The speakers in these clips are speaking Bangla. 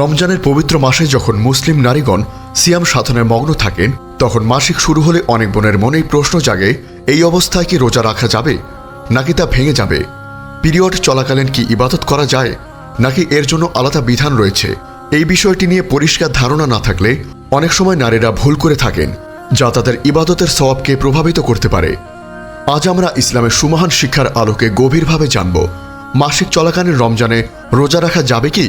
রমজানের পবিত্র মাসে যখন মুসলিম নারীগণ সিয়াম সাধনায় মগ্ন থাকেন, তখন মাসিক শুরু হলে অনেক বোনের মনেই প্রশ্ন জাগে, এই অবস্থায় কি রোজা রাখা যাবে? নাকি তা ভেঙে যাবে? পিরিয়ড চলাকালীন কি ইবাদত করা যায়? নাকি এর জন্য আলাদা বিধান রয়েছে? এই বিষয়টি নিয়ে পরিষ্কার ধারণা না থাকলে অনেক সময় নারীরা ভুল করে থাকেন, যা তাদের ইবাদতের সওয়াবকে প্রভাবিত করতে পারে। আজ আমরা ইসলামের সুমহান শিক্ষার আলোকে গভীরভাবে জানব, মাসিক চলাকালীন রমজানে রোজা রাখা যাবে কি?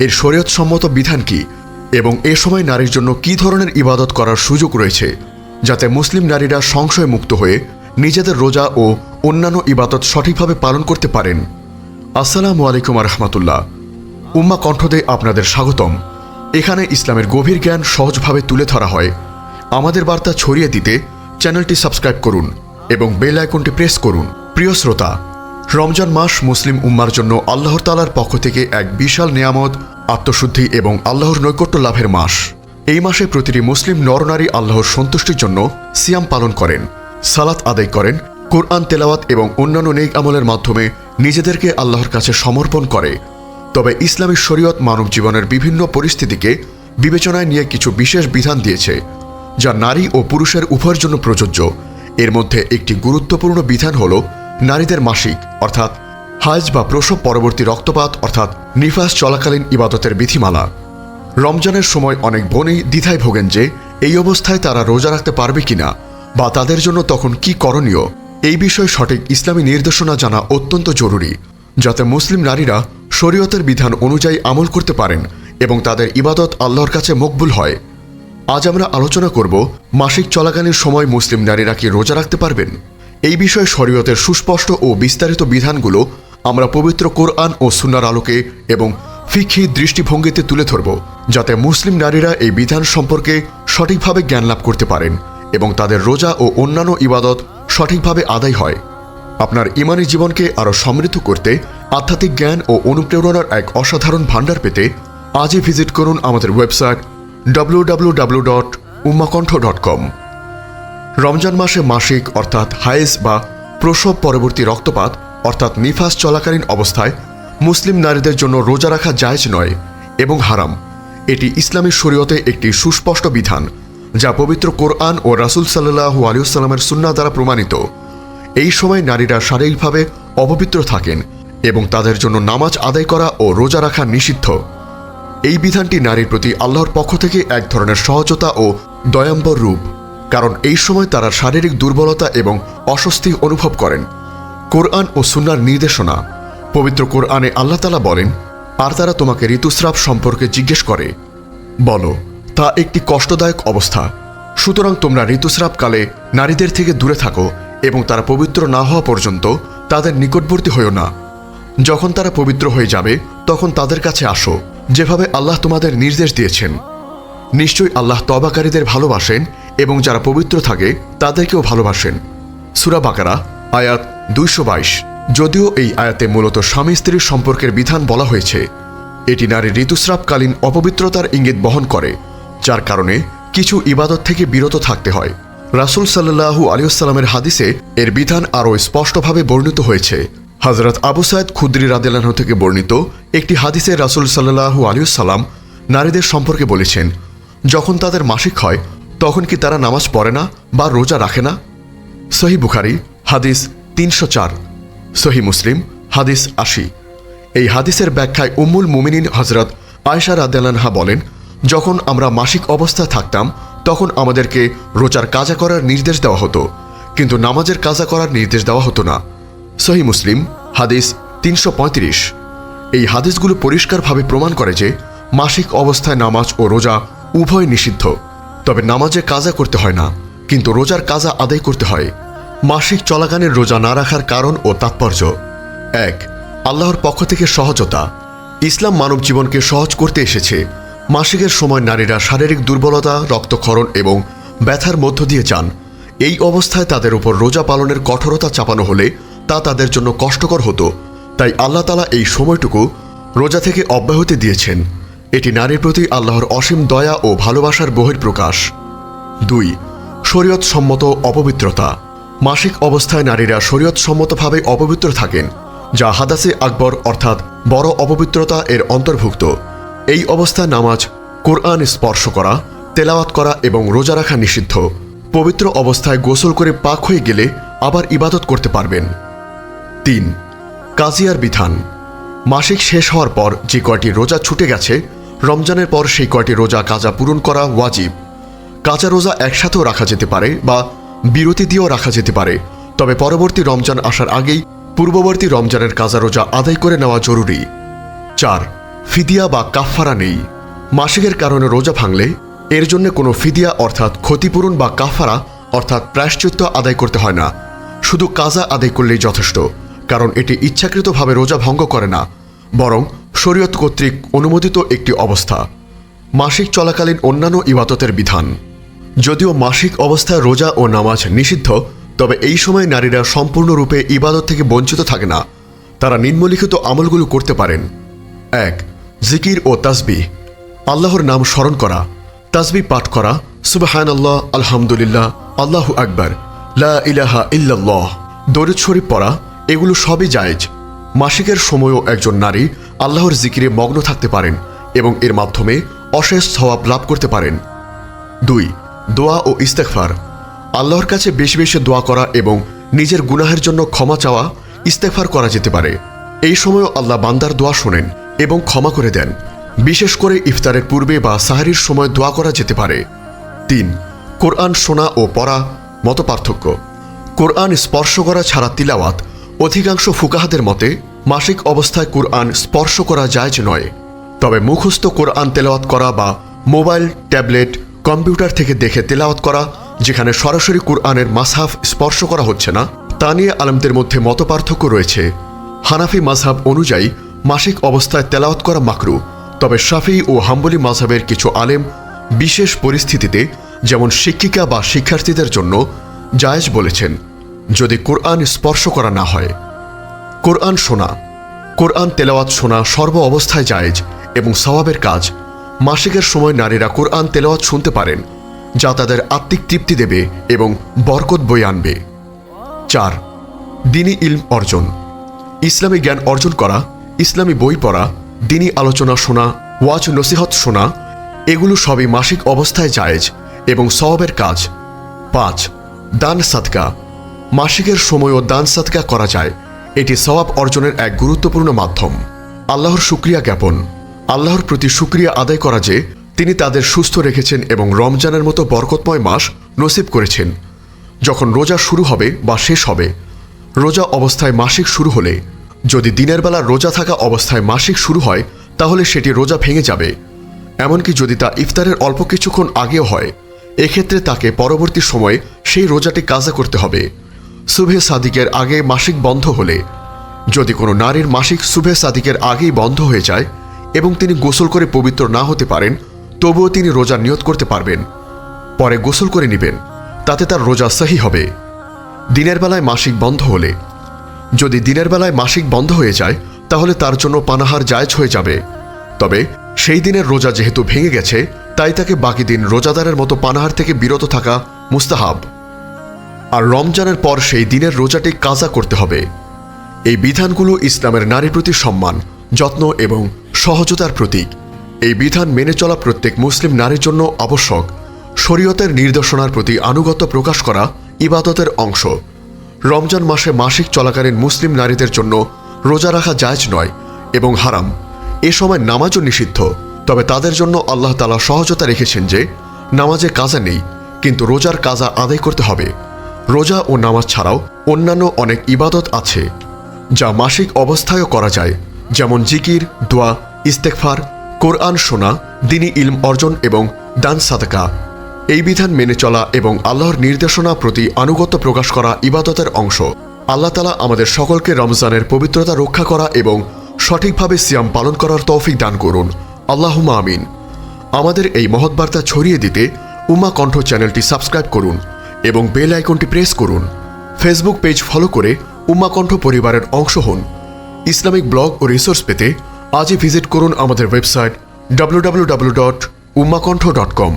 এর শরীয়তসম্মত বিধান কি? এবং এ সময় নারীর জন্য কী ধরনের ইবাদত করার সুযোগ রয়েছে? যাতে মুসলিম নারীরা সংশয় মুক্ত হয়ে নিজেদের রোজা ও অন্যান্য ইবাদত সঠিকভাবে পালন করতে পারেন। আসসালামু আলাইকুম রহমতুল্লাহ। উম্মা কণ্ঠদে আপনাদের স্বাগতম। এখানে ইসলামের গভীর জ্ঞান সহজভাবে তুলে ধরা হয়। আমাদের বার্তা ছড়িয়ে দিতে চ্যানেলটি সাবস্ক্রাইব করুন এবং বেল আইকনটি প্রেস করুন। প্রিয় শ্রোতা, রমজান মাস মুসলিম উম্মার জন্য আল্লাহর তালার পক্ষ থেকে এক বিশাল নিয়ামত আত্মশুদ্ধি এবং আল্লাহর নৈকট্য লাভের মাস। এই মাসে প্রতিটি মুসলিম নরনারী আল্লাহর সন্তুষ্টির জন্য সিয়াম পালন করেন, সালাত আদায় করেন, কোরআন তেলাওয়াত এবং অন্যান্য নেক আমলের মাধ্যমে নিজেদেরকে আল্লাহর কাছে সমর্পণ করে। তবে ইসলামী শরীয়ত মানব জীবনের বিভিন্ন পরিস্থিতিকে বিবেচনায় নিয়ে কিছু বিশেষ বিধান দিয়েছে, যা নারী ও পুরুষের উভয়ের জন্য প্রযোজ্য। এর মধ্যে একটি গুরুত্বপূর্ণ বিধান হল নারীদের মাসিক, অর্থাৎ হাজ বা প্রসব পরবর্তী রক্তপাত, অর্থাৎ নিফাস চলাকালীন ইবাদতের বিধিমালা। রমজানের সময় অনেক বোনই দ্বিধায় ভোগেন যে, এই অবস্থায় তারা রোজা রাখতে পারবে কিনা, বা তাদের জন্য তখন কি করণীয়, এই বিষয়ে সঠিক ইসলামী নির্দেশনা জানা অত্যন্ত জরুরি, যাতে মুসলিম নারীরা শরীয়তের বিধান অনুযায়ী আমল করতে পারেন এবং তাদের ইবাদত আল্লাহর কাছে মকবুল হয়। আজ আমরা আলোচনা করব, মাসিক চলাকালীন সময় মুসলিম নারীরা কি রোজা রাখতে পারবেন? এই বিষয়ে শরীয়তের সুস্পষ্ট ও বিস্তারিত বিধানগুলো আমরা পবিত্র কোরআন ও সুনার আলোকে এবং ফিক্ষি দৃষ্টিভঙ্গিতে তুলে ধরব, যাতে মুসলিম নারীরা এই বিধান সম্পর্কে সঠিকভাবে জ্ঞান লাভ করতে পারেন এবং তাদের রোজা ও অন্যান্য ইবাদত সঠিকভাবে আদায় হয়। আপনার ইমানি জীবনকে আরও সমৃদ্ধ করতে আধ্যাত্মিক জ্ঞান ও অনুপ্রেরণার এক অসাধারণ ভাণ্ডার পেতে আজই ভিজিট করুন আমাদের website W W W dot dot com Ramzan মাসে মাসিক অর্থাৎ হায়েস বা প্রসব পরবর্তী রক্তপাত অর্থাৎ নিফাস চলাকালীন অবস্থায় মুসলিম নারীদের জন্য রোজা রাখা জায়েজ নয় এবং হারাম। এটি ইসলামী শরীয়তে একটি সুস্পষ্ট বিধান, যা পবিত্র কোরআন ও রাসুল সাল্লাহু আলিউসাল্লামের সুন্না দ্বারা প্রমাণিত। এই সময় নারীরা শারীরিকভাবে অপবিত্র থাকেন এবং তাদের জন্য নামাজ আদায় করা ও রোজা রাখা নিষিদ্ধ। এই বিধানটি নারীর প্রতি আল্লাহর পক্ষ থেকে এক ধরনের সহজতা ও দয়াম্বর রূপ, কারণ এই সময় তারা শারীরিক দুর্বলতা এবং অস্বস্তি অনুভব করেন। কোরআন ও সুন্নার নির্দেশনা। পবিত্র কোরআনে আল্লাহ তালা বলেন, আর তারা তোমাকে ঋতুস্রাব সম্পর্কে জিজ্ঞেস করে। বলো, তা একটি কষ্টদায়ক অবস্থা। সুতরাং তোমরা ঋতুস্রাবকালে নারীদের থেকে দূরে থাকো এবং তারা পবিত্র না হওয়া পর্যন্ত তাদের নিকটবর্তী হয়েও না। যখন তারা পবিত্র হয়ে যাবে, তখন তাদের কাছে আসো, যেভাবে আল্লাহ তোমাদের নির্দেশ দিয়েছেন। নিশ্চয়ই আল্লাহ তবাকারীদের ভালোবাসেন এবং যারা পবিত্র থাকে, তাদেরকেও ভালোবাসেন। সুরা বাকারা, আয়াত দুইশো বাইশ। যদিও এই আয়াতে মূলত স্বামী স্ত্রীর সম্পর্কের বিধান বলা হয়েছে, এটি নারীর ঋতুস্রাবকালীন অপবিত্রতার ইঙ্গিত বহন করে, যার কারণে কিছু ইবাদত থেকে বিরত থাকতে হয়। রাসুল সাল্লাহু আলিয়াল্লামের হাদিসে এর বিধান আরও স্পষ্টভাবে বর্ণিত হয়েছে। হজরত আবু সায়দ খুদ্রি রাদেলাহ থেকে বর্ণিত একটি হাদিসে রাসুল সাল্লাহু আলিয়াল্লাম নারীদের সম্পর্কে বলেছেন, যখন তাদের মাসিক হয়, তখন কি তারা নামাজ পড়ে না বা রোজা রাখে না? সহি বুখারি, হাদিস তিনশো চার, সহি মুসলিম, হাদিস আশি। এই হাদিসের ব্যাখ্যায় উম্মুল মুমিনিন হজরত আয়সা রাদেলানহা বলেন, যখন আমরা মাসিক অবস্থায় থাকতাম, তখন আমাদেরকে রোজার কাজা করার নির্দেশ দেওয়া হতো। কিন্তু নামাজের কাজা করার নির্দেশ দেওয়া হতো না। সহি মুসলিম, হাদিস তিনশো পঁয়ত্রিশ। এই হাদিসগুলো পরিষ্কারভাবে প্রমাণ করে যে, মাসিক অবস্থায় নামাজ ও রোজা উভয় নিষিদ্ধ। তবে নামাজে কাজা করতে হয় না, কিন্তু রোজার কাজা আদায় করতে হয়। মাসিক চলাকালীন রোজা না রাখার কারণ ও তাৎপর্য। এক, আল্লাহর পক্ষ থেকে সহজতা। ইসলাম মানব জীবনকে সহজ করতে এসেছে। মাসিকের সময় নারীরা শারীরিক দুর্বলতা, রক্তক্ষরণ এবং ব্যথার মধ্য দিয়ে যান। এই অবস্থায় তাদের উপর রোজা পালনের কঠোরতা চাপানো হলে তা তাদের জন্য কষ্টকর হতো। তাই আল্লাহ তালা এই সময়টুকু রোজা থেকে অব্যাহতি দিয়েছেন। এটি নারীর প্রতি আল্লাহর অসীম দয়া ও ভালোবাসার বহির্প্রকাশ দুই শরীয়ত সম্মত অপবিত্রতা। মাসিক অবস্থায় নারীরা শরীয়ত সম্মতভাবে অপবিত্র থাকেন, যা হাদাসে আকবর অর্থাৎ বড় অপবিত্রতা এর অন্তর্ভুক্ত। এই অবস্থায় নামাজ, কোরআন স্পর্শ করা, তেলাওয়াত করা এবং রোজা রাখা নিষিদ্ধ। পবিত্র অবস্থায় গোসল করে পাক হয়ে গেলে আবার ইবাদত করতে পারবেন। তিন, কাজিয়ার বিধান। মাসিক শেষ হওয়ার পর যে কয়টি রোজা ছুটে গেছে, রমজানের পর সেই কয়টি রোজা কাজা পূরণ করা ওয়াজিব। কাজা রোজা একসাথেও রাখা যেতে পারে বা বিরতি দিয়েও রাখা যেতে পারে। তবে পরবর্তী রমজান আসার আগেই পূর্ববর্তী রমজানের কাজা রোজা আদায় করে নেওয়া জরুরি। চার, ফিদিয়া বা কাফফারা নেই। মাসিকের কারণে রোজা ভাঙলে এর জন্য কোনো ফিদিয়া অর্থাৎ ক্ষতিপূরণ বা কাফারা অর্থাৎ প্রায়শ্চিত্ত আদায় করতে হয় না। শুধু কাজা আদায় করলেই যথেষ্ট, কারণ এটি ইচ্ছাকৃতভাবে রোজা ভঙ্গ করে না, বরং শরীয়ত কর্তৃক অনুমোদিত একটি অবস্থা। মাসিক চলাকালীন অন্যান্য ইবাদতের বিধান। যদিও মাসিক অবস্থায় রোজা ও নামাজ নিষিদ্ধ, তবে এই সময় নারীরা সম্পূর্ণরূপে ইবাদত থেকে বঞ্চিত থাকে না। তারা নিম্নলিখিত আমলগুলো করতে পারেন। এক, জিকির ও তাসবি। আল্লাহর নাম স্মরণ করা। তাসবি পাঠ করা। সুবাহান আল্লাহ আলহামদুলিল্লাহ, আল্লাহু আকবর, লা ইলাহা ইল্লাল্লাহ। দরিদ শরীফ পড়া। এগুলো সবই জায়েজ। মাসিকের সময়ও একজন নারী আল্লাহর জিকিরে মগ্ন থাকতে পারেন এবং এর মাধ্যমে অশেষ সওয়াব লাভ করতে পারেন। দুই দোয়া ও ইস্তেকফার আল্লাহর কাছে বেশি বেশি দোয়া করা এবং নিজের গুনাহের জন্য ক্ষমা চাওয়া ইস্তেকফার করা যেতে পারে। এই সময়ও আল্লাহ বান্দার দোয়া শোনেন এবং ক্ষমা করে দেন। বিশেষ করে ইফতারের পূর্বে বা সাহারির সময় দোয়া করা যেতে পারে। তিন, কোরআন শোনা ও পড়া মত পার্থক্য কোরআন স্পর্শ করা ছাড়া তিলাওয়াত অধিকাংশ ফুকাহাদের মতে মাসিক অবস্থায় কোরআন স্পর্শ করা যায় নয়। তবে মুখস্থ কোরআন তেলাওয়াত করা বা মোবাইল, ট্যাবলেট কম্পিউটার থেকে দেখে তেলাওয়াত করা, যেখানে সরাসরি কোরআনের মাসহাফ স্পর্শ করা হচ্ছে না, তা নিয়ে আলমদের মধ্যে মতপার্থক্য রয়েছে। হানাফি মাঝহাব অনুযায়ী, মাসিক অবস্থায় তেলাওয়াত করা মাকরু, তবে শাফি ও হাম্বলি মাঝহাবের কিছু আলেম বিশেষ পরিস্থিতিতে, যেমন শিক্ষিকা বা শিক্ষার্থীদের জন্য, জায়েজ বলেছেন, যদি কোরআন স্পর্শ করা না হয়। কোরআন শোনা। কোরআন তেলাওয়াত শোনা সর্ব অবস্থায় জায়েজ এবং সওয়াবের কাজ। মাসিকের সময় নারীরা কোরআন তেলাওয়াত শুনতে পারেন, যা তাদের আত্মিক তৃপ্তি দেবে এবং বরকত বই আনবে। চার, দিনী ইলম অর্জন। ইসলামী জ্ঞান অর্জন করা, ইসলামী বই পড়া, দিনী আলোচনা শোনা, ওয়াজ নসিহত শোনা, এগুলো সবই মাসিক অবস্থায় জায়েজ এবং সওয়াবের কাজ। পাঁচ, দান সাদকা। মাসিকের সময়ও দান সাদকা করা যায়। এটি সওয়াব অর্জনের এক গুরুত্বপূর্ণ মাধ্যম। আল্লাহর শুক্রিয়া জ্ঞাপন। আল্লাহর প্রতি শুক্রিয়া আদায় করা যে তিনি তাদের সুস্থ রেখেছেন এবং রমজানের মতো বরকতময় মাস নসিব করেছেন। যখন রোজা শুরু হবে বা শেষ হবে, রোজা অবস্থায় মাসিক শুরু হলে, যদি দিনের বেলা রোজা থাকা অবস্থায় মাসিক শুরু হয়, তাহলে সেটি রোজা ভেঙে যাবে। এমনকি যদি তা ইফতারের অল্প কিছুক্ষণ আগেও হয়, এক্ষেত্রে তাকে পরবর্তী সময়ে সেই রোজাটি কাজা করতে হবে। সুভে সাদিকের আগে মাসিক বন্ধ হলে, যদি কোনো নারীর মাসিক সুভে সাদিকের আগেই বন্ধ হয়ে যায় এবং তিনি গোসল করে পবিত্র না হতে পারেন, তবুও তিনি রোজা নিয়ত করতে পারবেন। পরে গোসল করে নেবেন, তাতে তার রোজা সহি হবে। দিনের বেলায় মাসিক বন্ধ হলে। যদি দিনের বেলায় মাসিক বন্ধ হয়ে যায়, তাহলে তার জন্য পানাহার জায়জ হয়ে যাবে। তবে সেই দিনের রোজা যেহেতু ভেঙে গেছে, তাই তাকে বাকি দিন রোজাদারের মতো পানাহার থেকে বিরত থাকা মুস্তাহাব। আর রমজানের পর সেই দিনের রোজাটি কাজা করতে হবে। এই বিধানগুলো ইসলামের নারীর প্রতি সম্মান, যত্ন এবং সহজতার প্রতীক। এই বিধান মেনে চলা প্রত্যেক মুসলিম নারীর জন্য আবশ্যক। শরীয়তের নির্দেশনার প্রতি আনুগত্য প্রকাশ করা ইবাদতের অংশ। রমজান মাসে মাসিক চলাকালীন মুসলিম নারীদের জন্য রোজা রাখা জায়জ নয় এবং হারাম। এ সময় নামাজও নিষিদ্ধ। তবে তাদের জন্য আল্লাহ তালা সহজতা রেখেছেন যে, নামাজে কাজা নেই, কিন্তু রোজার কাজা আদায় করতে হবে। রোজা ও নামাজ ছাড়াও অন্যান্য অনেক ইবাদত আছে, যা মাসিক অবস্থায়ও করা যায়। যেমন জিকির, দোয়া ইস্তেকফার কোরআন শোনা, দিনী ইলম অর্জন এবং দান সাদকা। এই বিধান মেনে চলা এবং আল্লাহর নির্দেশনা প্রতি আনুগত্য প্রকাশ করা ইবাদতের অংশ। আল্লাহ তালা আমাদের সকলকে রমজানের পবিত্রতা রক্ষা করা এবং সঠিকভাবে সিয়াম পালন করার তৌফিক দান করুন। আল্লাহুমা আমিন। আমাদের এই মহৎ বার্তা ছড়িয়ে দিতে উমা কণ্ঠ চ্যানেলটি সাবস্ক্রাইব করুন এবং বেল আইকনটি প্রেস করুন। ফেসবুক পেজ ফলো করে উম্মা কণ্ঠ পরিবারের অংশ হন। ইসলামিক ব্লগ ও রিসোর্স পেতে আজই ভিজিট করুন আমাদের ওয়েবসাইট ডাব্লু ডাব্লু ডট উম্মাকণ্ঠ ডট কম